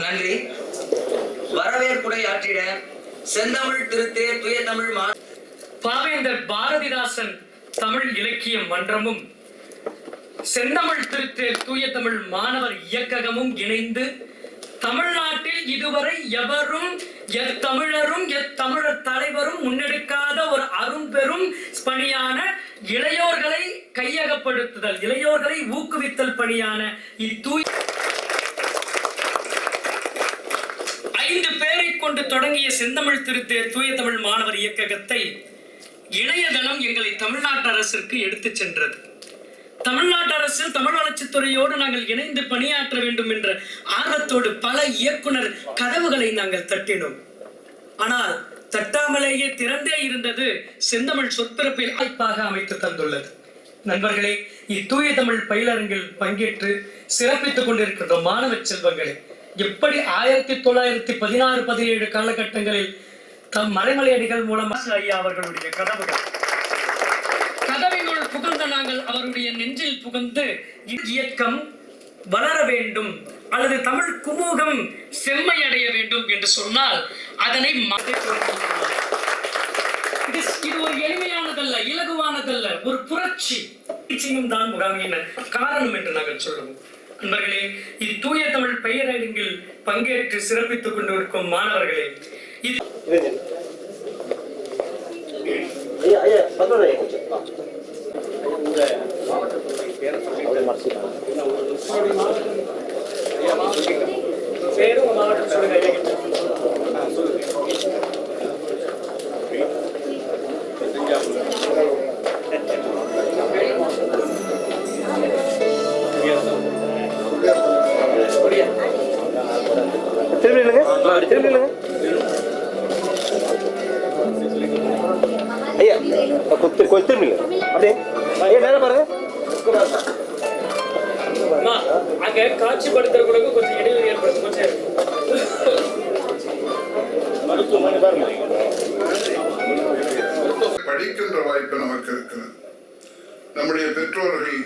நன்றி. வரவேற்புரை ஆற்றிட செந்தமிழ் திருத்தே துய தமிழ் பாவேந்தர் பாரதிதாசன் தமிழ் இலக்கிய மன்றமும் செந்தமிழ் திருத்தே தூய தமிழ் மாணவர் இயக்ககமும் இணைந்து தமிழ்நாட்டில் இதுவரை எவரும் எத்தமிழரும் எத்தமிழர் தலைவரும் முன்னெடுக்காத ஒரு அரும்பெரும் பணியான இளையோர்களை கையகப்படுத்துதல் இளையோர்களை ஊக்குவித்தல் பணியான இத்தூய் ஐந்து பேரை கொண்டு தொடங்கிய செந்தமிழ் திருத்தே தூய தமிழ் மாணவர் இயக்ககத்தை இணையதளம் எங்களை தமிழ்நாட்டு அரசிற்கு எடுத்துச் சென்றது. தமிழ்நாட்டு அரசு தமிழ் வளர்ச்சித்துறையோடு நாங்கள் இணைந்து பணியாற்ற வேண்டும் என்ற ஆர்வத்தோடு பல இயக்குனர் கதவுகளை நாங்கள் தட்டினோம். ஆனால் தட்டாமலேயே திறந்தே இருந்தது செந்தமிழ் சொற்பிறப்பில் வாய்ப்பாக அமைத்து தந்துள்ளது. நண்பர்களே இத்தூய தமிழ் பயிலரங்கில் பங்கேற்று சிறப்பித்துக் கொண்டிருக்கின்ற மாணவ செல்வங்களே எப்படி ஆயிரத்தி தொள்ளாயிரத்தி பதினாறு பதினேழு காலகட்டங்களில் தம் மறைமலை அடிகள் மூலம் ஐயா அவர்களுடைய கதவுகள். கதவினுள் புகுந்த நாங்கள் அவருடைய நெஞ்சில் புகுந்து இயக்கம் வளர வேண்டும் அல்லது தமிழ் குமூகம் செம்மை அடைய வேண்டும் என்று சொன்னால் அதனை மாற்றிக் இது ஒரு எளிமையானதல்ல இலகுவானதல்ல ஒரு புரட்சி. புரட்சியும் தான் முகாமியின காரணம் என்று நாங்கள் சொல்லுவோம் நண்பர்களே இத்தூய தமிழ் பெயரடங்கில் பங்கேற்று சிறப்பித்துக் கொண்டிருக்கும் மாணவர்களே இது ஐயா ஐயா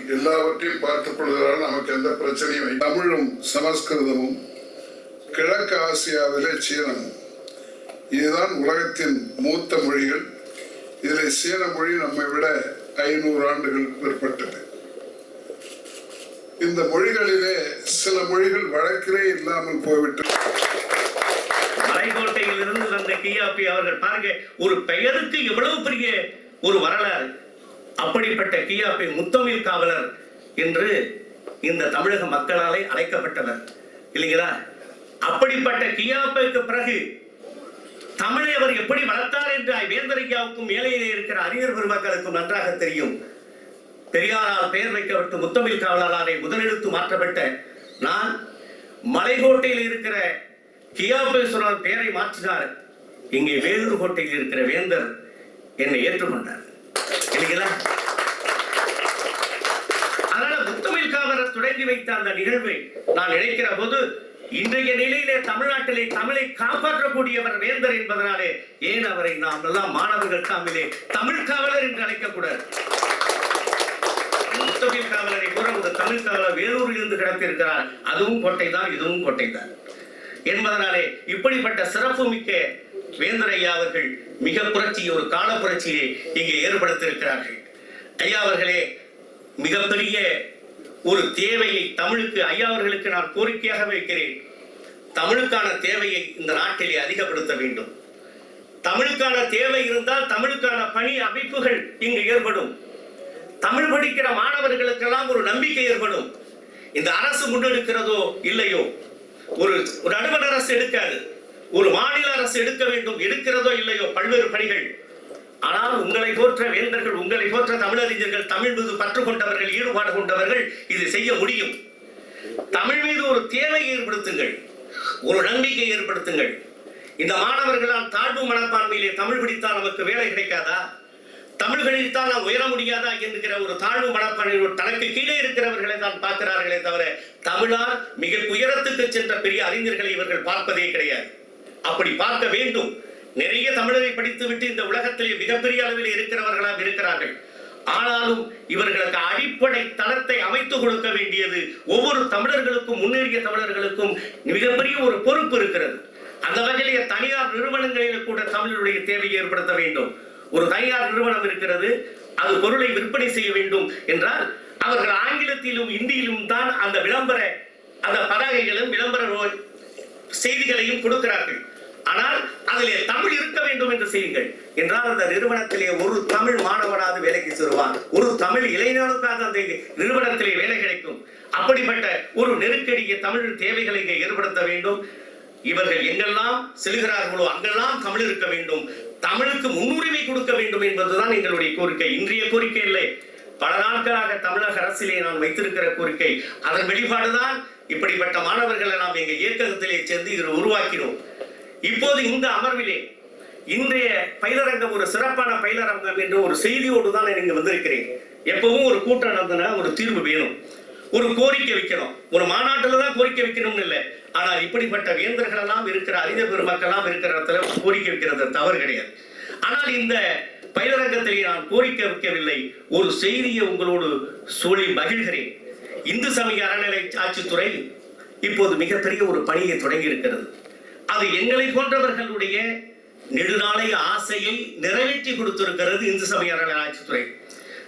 எல்லாவற்றையும் பார்த்துக் கொள்வதால் நமக்கு எந்த பிரச்சனையும் தமிழும் சமஸ்கிருதமும் கிழக்கு ஆசியாவிலே சீனம். இதுதான் உலகத்தின் மூத்த மொழிகள். இதில் சீன மொழி நம்மை விட ஐநூறு ஆண்டுகள் பிற்பட்டது. இந்த மொழிகளிலே சில மொழிகள் வழக்கிலே இல்லாமல் போய்விட்டது. மலைக்கோட்டையில் இருந்து வந்த கியாபி அவர்கள் பாருங்க ஒரு பெயருக்கு எவ்வளவு பெரிய ஒரு வரலாறு. அப்படிப்பட்ட கியாபி முத்தமிழ் காவலர் என்று இந்த தமிழக மக்களாலே அழைக்கப்பட்டவர். இல்லைங்களா? அப்படிப்பட்ட கியாப்புக்கு பிறகு தமிழை அவர் எப்படி வளர்த்தார் என்று வேந்தரையாவுக்கும் மேலையிலே இருக்கிற அறிஞர் பெருமக்களுக்கும் நன்றாக தெரியும். பெரியாரால் பெயர் வைக்கப்பட்டு முத்தமிழ் காவலராலே முதலெழுத்து மாற்றப்பட்ட நான் மலைக்கோட்டையில் இருக்கிற கியாபேஸ்வரர் பெயரை மாற்றினார். இங்கே வேலூர் கோட்டையில் இருக்கிற வேந்தர் என்னை ஏற்றுக்கொண்டார். இல்லைங்களா அதனால முத்தமிழ் காவலர் தொடங்கி வைத்த அந்த நிகழ்வை நான் நினைக்கிற போது இன்றைய நிலையிலே தமிழ்நாட்டிலே தமிழை காப்பாற்றக்கூடியவர் வேந்தர் என்பதனாலே ஏன் அவரை நாம் எல்லாம் மாணவர்கள் தாமிலே தமிழ் காவலர் என்று அழைக்கக்கூடாது முத்தமிழ் காவலரை கூட ஒரு தமிழ் காவலர் வேலூரில் இருந்து கிடத்திருக்கிறார். அதுவும் கோட்டை தான் இதுவும் கோட்டை தான் என்பதனாலே இப்படிப்பட்ட சிறப்பு மிக்க வேந்தர் ஐயா அவர்கள் மிக புரட்சி ஒரு கால புரட்சியை இங்கே ஏற்படுத்தியிருக்கிறார்கள். ஐயா அவர்களே மிகப்பெரிய ஒரு தேவையை தமிழுக்கு ஐயா அவர்களுக்கு நான் கோரிக்கையாக வைக்கிறேன். தமிழுக்கான தேவையை இந்த நாட்டிலே அதிகப்படுத்த வேண்டும். தமிழுக்கான தேவை இருந்தால் தமிழுக்கான பணி அமைப்புகள் இங்கு ஏற்படும். தமிழ் படிக்கிற மாணவர்களுக்கெல்லாம் ஒரு நம்பிக்கை ஏற்படும். இந்த அரசு முன்னெடுக்கிறதோ இல்லையோ? ஒரு ஒரு நடுவண் அரசு எடுக்காது. ஒரு மாநில அரசு எடுக்க வேண்டும் எடுக்கிறதோ இல்லையோ பல்வேறு பணிகள். ஆனால் உங்களை போற்ற வேந்தர்கள் உங்களை போற்ற தமிழறிஞர்கள் தமிழ் மீது பற்று கொண்டவர்கள் ஈடுபாடு கொண்டவர்கள் இது செய்ய முடியும். தமிழ் மீது ஒரு தேவை ஏற்படுத்துங்கள். ஒரு நம்பிக்கை ஏற்படுத்துங்கள். இந்த மாணவர்களால் தாழ்வு மனப்பான்மையிலே தமிழ் பிடித்தால் நமக்கு வேலை கிடைக்காதா? தமிழ்களில் தான் நாம் உயர முடியாதா என்கிற ஒரு தாழ்வு மனப்பான்மையோடு தனக்கு கீழே இருக்கிறவர்களை தான் பார்க்கிறார்களே தவிர தமிழால் மிக உயரத்துக்கு சென்ற பெரிய அறிஞர்களை இவர்கள் பார்ப்பதே கிடையாது. அப்படி பார்க்க வேண்டும். நிறைய தமிழரை படித்துவிட்டு இந்த உலகத்திலே மிகப்பெரிய அளவில் இருக்கிறவர்களாக இருக்கிறார்கள். ஆனாலும் இவர்களுக்கு அடிப்படை தளத்தை அமைத்து கொடுக்க வேண்டியது ஒவ்வொரு தமிழர்களுக்கும் முன்னேறிய தமிழர்களுக்கும் மிகப்பெரிய ஒரு பொறுப்பு இருக்கிறது. அந்த வகையிலே தனியார் நிறுவனங்களில் கூட தமிழருடைய தேவையை ஏற்படுத்த வேண்டும். ஒரு தனியார் நிறுவனம் இருக்கிறது அது பொருளை விற்பனை செய்ய வேண்டும் என்றால் அவர்கள் ஆங்கிலத்திலும் இந்தியிலும் தான் அந்த விளம்பர அந்த பதாகைகளும் விளம்பர செய்திகளையும் கொடுக்கிறார்கள். ஆனால் அதிலே தமிழ் இருக்க வேண்டும் என்று செய்யுங்கள். என்றால் அந்த நிறுவனத்திலே ஒரு தமிழ் மாணவனாவது வேலைக்கு செல்வார் ஒரு தமிழ் இளைஞனுக்காக அந்த நிறுவனத்திலே வேலை கிடைக்கும். அப்படிப்பட்ட ஒரு நெருக்கடியை தமிழ் தேவைகளை ஏற்படுத்த வேண்டும். இவர்கள் எங்கெல்லாம் செல்கிறார்களோ அங்கெல்லாம் தமிழ் இருக்க வேண்டும். தமிழுக்கு முன்னுரிமை கொடுக்க வேண்டும் என்பதுதான் எங்களுடைய கோரிக்கை. இன்றைய கோரிக்கை இல்லை. பல நாட்களாக தமிழக அரசிலே நான் வைத்திருக்கிற கோரிக்கை. அதன் வெளிப்பாடுதான் இப்படிப்பட்ட மாணவர்களை நாம் எங்க இயக்கத்திலே சேர்ந்து இதில் உருவாக்கினோம். இப்போது இந்த அமர்விலே இன்றைய பயிலரங்கம் ஒரு சிறப்பான பயிலரங்கம் என்ற ஒரு செய்தியோடு தான் நான் இங்க வந்திருக்கிறேன். எப்பவும் ஒரு கூட்டம் நடந்தனா ஒரு தீர்வு வேணும். ஒரு கோரிக்கை வைக்கணும். ஒரு மாநாட்டில் தான் கோரிக்கை வைக்கணும்னு இல்லை. ஆனால் இப்படிப்பட்ட வேந்தர்கள் எல்லாம் இருக்கிற அறிஞர் பெருமக்கள் எல்லாம் இருக்கிற இடத்துல கோரிக்கை வைக்கிறது தவறு கிடையாது. ஆனால் இந்த பயிலரங்கத்தில் நான் கோரிக்கை வைக்கவில்லை. ஒரு செய்தியை உங்களோடு சொல்லி மகிழ்கிறேன். இந்து சமய அறநிலை ஆட்சித்துறை இப்போது மிகப்பெரிய ஒரு பணியை தொடங்கி இருக்கிறது. அது எங்களை போன்றவர்களுடைய நெடுநாளைய ஆசையை நிறைவேற்றி கொடுத்திருக்கிறது இந்து சமய அறநிலை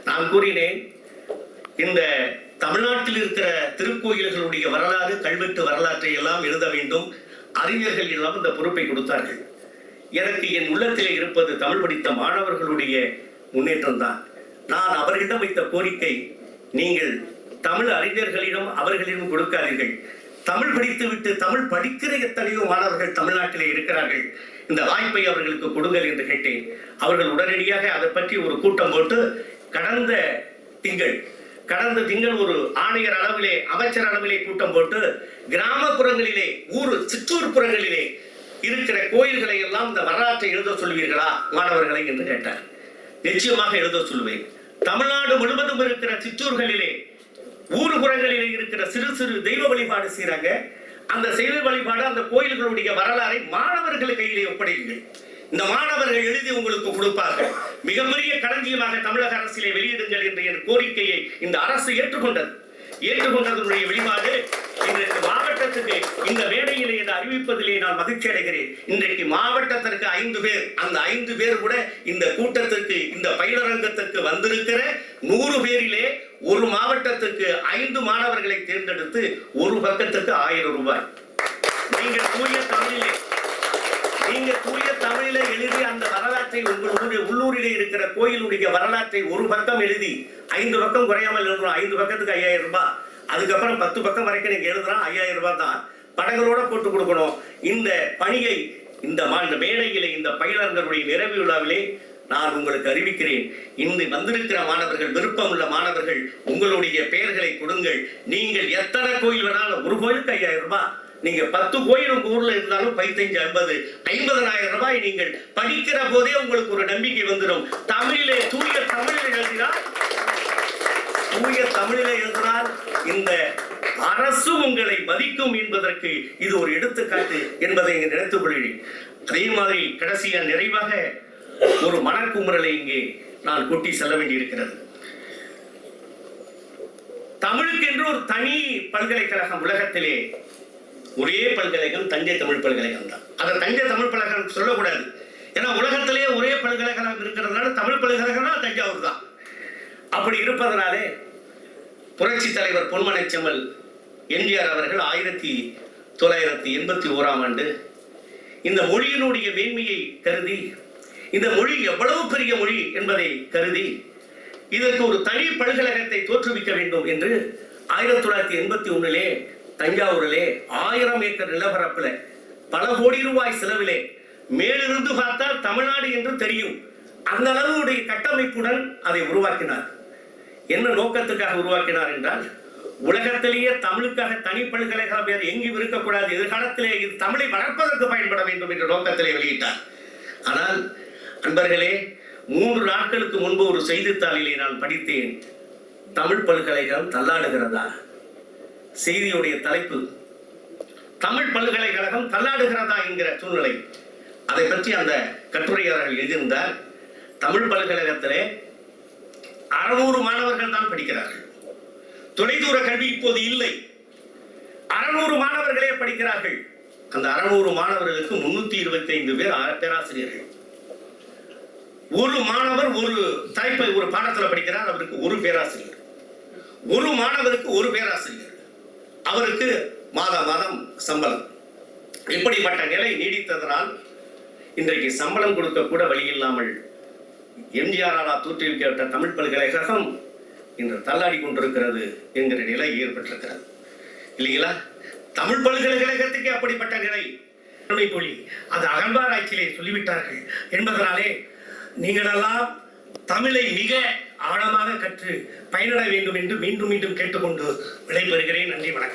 நான் கூறினேன் இந்த தமிழ்நாட்டில் இருக்கிற திருக்கோயில்களுடைய வரலாறு கல்வெட்டு வரலாற்றை எல்லாம் எழுத வேண்டும். அறிஞர்கள் எல்லாம் இந்த பொறுப்பை கொடுத்தார்கள். எனக்கு என் உள்ளத்திலே இருப்பது தமிழ் படித்த மாணவர்களுடைய முன்னேற்றம் தான். நான் அவர்களிடம் வைத்த கோரிக்கை நீங்கள் தமிழ் அறிஞர்களிடம் அவர்களிடம் கொடுக்காதீர்கள். தமிழ் படித்துவிட்டு தமிழ் படிக்கிற எத்தனையோ மாணவர்கள் தமிழ்நாட்டிலே இருக்கிறார்கள். இந்த வாய்ப்பை அவர்களுக்கு கொடுங்கள் என்று கேட்டேன். அவர்கள் உடனடியாக அதை பற்றி ஒரு கூட்டம் போட்டு கடந்த திங்கள் கடந்த திங்கள் ஒரு ஆணையர் அளவிலே அமைச்சர் அளவிலே கூட்டம் போட்டு கிராமப்புறங்களிலே ஊர் சிற்றூர் புறங்களிலே இருக்கிற கோயில்களை எல்லாம் இந்த வரலாற்றை எழுத சொல்வீர்களா மாணவர்களை என்று கேட்டார். நிச்சயமாக எழுத சொல்லுவேன் தமிழ்நாடு முழுவதும் இருக்கிற சிற்றூர்களிலே ஊர்புறங்களிலே இருக்கிற சிறு சிறு தெய்வ வழிபாடு செய்கிறாங்க அந்த தெய்வ வழிபாடு அந்த கோயில்களுடைய வரலாறை மாணவர்கள் கையிலே ஒப்படையுங்கள். இந்த மாணவர்கள் எழுதி உங்களுக்கு கொடுப்பார்கள். மிகப்பெரிய களஞ்சியமாக தமிழக அரசிலே வெளியிடுங்கள் என்ற என் கோரிக்கையை இந்த அரசு ஏற்றுக்கொண்டது. ஏற்றுக்கொண்டதனுடைய வெளிப்பாடு இன்றைக்கு மாவட்டத்துக்கு இந்த மேடையிலே இதை அறிவிப்பதிலே நான் மகிழ்ச்சி அடைகிறேன். இன்றைக்கு மாவட்டத்திற்கு ஐந்து பேர் அந்த ஐந்து பேர் கூட இந்த கூட்டத்திற்கு இந்த பயிலரங்கத்திற்கு வந்திருக்கிற நூறு பேரிலே ஒரு மாவட்டத்துக்கு ஐந்து மாணவர்களை தேர்ந்தெடுத்து ஒரு பக்கத்துக்கு ஆயிரம் ரூபாய். நீங்கள் தூய தமிழிலே நீங்க தூய தமிழில எழுதி அந்த வரலாற்றை உங்களுடைய உள்ளூரிலே இருக்கிற கோயிலுடைய வரலாற்றை ஒரு பக்கம் எழுதி ஐந்து பக்கம் குறையாமல் எழுதணும் ஐந்து பக்கத்துக்கு ஐயாயிரம் ரூபாய். அதுக்கப்புறம் பத்து பக்கம் வரைக்கும் நீங்க எழுதுனா ஐயாயிரம் ரூபாய் தான். படங்களோட போட்டு கொடுக்கணும். இந்த பணியை இந்த இந்த மேடையிலே இந்த பயிலரங்கருடைய நிறைவு விழாவிலே நான் உங்களுக்கு அறிவிக்கிறேன். இன்று வந்திருக்கிற மாணவர்கள் விருப்பம் உள்ள மாணவர்கள் உங்களுடைய பெயர்களை கொடுங்கள். நீங்கள் எத்தனை கோயில் வேணாலும் ஒரு கோயிலுக்கு ஐயாயிரம் ரூபாய். நீங்க பத்து கோயில் உங்க ஊர்ல இருந்தாலும் பதினஞ்சு ஐம்பது ஐம்பதனாயிரம் ரூபாய் நீங்கள் படிக்கிற போதே உங்களுக்கு ஒரு நம்பிக்கை வந்துடும் தமிழிலே தூய தமிழில் எழுதினால் தூய தமிழிலே எழுதினால் இந்த அரசு உங்களை மதிக்கும் என்பதற்கு இது ஒரு எடுத்துக்காட்டு என்பதை இங்கு நினைத்துக் கொள்கிறேன். அதே மாதிரி கடைசியா நிறைவாக ஒரு மனக்குமுறலை இங்கே நான் கொட்டி செல்ல வேண்டியிருக்கிறது. தமிழுக்கென்று ஒரு தனி பல்கலைக்கழகம் உலகத்திலே ஒரே பல்கலைக்கழகம் தஞ்சை தமிழ் பல்கலைக்கழகம் தான். அதை தஞ்சை தமிழ் பல்கலைக்கழகம் சொல்லக்கூடாது. ஏன்னா உலகத்திலேயே ஒரே பல்கலைக்கழகம் இருக்கிறதுனால தமிழ் பல்கலைக்கழகம்னா தஞ்சாவூர் தான். அப்படி இருப்பதனாலே புரட்சி தலைவர் பொன்மனை செம்மல் எம்ஜிஆர் அவர்கள் ஆயிரத்தி தொள்ளாயிரத்தி எண்பத்தி ஓராம் ஆண்டு இந்த மொழியினுடைய மேன்மையை கருதி இந்த மொழி எவ்வளவு பெரிய மொழி என்பதை கருதி இதற்கு ஒரு தனி பல்கழகத்தை தோற்றுவிக்க வேண்டும் என்று ஆயிரத்தி தொள்ளாயிரத்தி எண்பத்தி ஒன்றிலே தஞ்சாவூரிலே ஆயிரம் ஏக்கர் நிலப்பரப்பில் பல கோடி ரூபாய் செலவிலே மேலிருந்து பார்த்தால் தமிழ்நாடு என்று தெரியும். அந்த அளவுடைய கட்டமைப்புடன் அதை உருவாக்கினார். என்ன நோக்கத்துக்காக உருவாக்கினார் என்றால் உலகத்திலேயே தமிழுக்காக தனி பல்கலைக்கழகம் வேறு எங்கேயும் இருக்கக்கூடாது. எதிர்காலத்திலே இது தமிழை வளர்ப்பதற்கு பயன்பட வேண்டும் என்ற நோக்கத்திலே வெளியிட்டார். ஆனால் அன்பர்களே மூன்று நாட்களுக்கு முன்பு ஒரு செய்தித்தாளிலே நான் படித்தேன். தமிழ் பல்கலைக்கழகம் தள்ளாடுகிறதா? செய்தியுடைய தலைப்பு தமிழ் பல்கலைக்கழகம் தள்ளாடுகிறதா என்கிற சூழ்நிலை. அதை பற்றி அந்த கட்டுரையாளர்கள் எழுதியிருந்தார். தமிழ் பல்கலைக்கழகத்திலே அறுநூறு மாணவர்கள் தான் படிக்கிறார்கள். தொலைதூர கல்வி இப்போது இல்லை. அறுநூறு மாணவர்களே படிக்கிறார்கள். அந்த அறுநூறு மாணவர்களுக்கு முன்னூத்தி இருபத்தி ஐந்து பேர் பேராசிரியர்கள். ஒரு மாணவர் ஒரு தலைப்பை ஒரு பாடத்துல படிக்கிறார் அவருக்கு ஒரு பேராசிரியர். ஒரு மாணவருக்கு ஒரு பேராசிரியர். அவருக்கு மாத மாதம் சம்பளம். இப்படிப்பட்ட நிலை நீடித்ததனால் இன்றைக்கு சம்பளம் கொடுக்க கூட வழி இல்லாமல் எம்ஜிஆரால் தோற்றுவிக்கப்பட்ட தமிழ் பல்கலைக்கழகம் இன்று தள்ளாடி கொண்டிருக்கிறது என்கிற நிலை ஏற்பட்டிருக்கிறது. இல்லைங்களா? தமிழ் பல்கலைக்கழகத்துக்கு அப்படிப்பட்ட நிலை. தமிழ் மொழி அது அகழ்வாராய்ச்சியிலே சொல்லிவிட்டார்கள் என்பதனாலே நீங்களெல்லாம் தமிழை மிக ஆழமாக கற்று பயனிட வேண்டும் என்று மீண்டும் மீண்டும் கேட்டுக்கொண்டு விடைபெறுகிறேன். நன்றி வணக்கம்.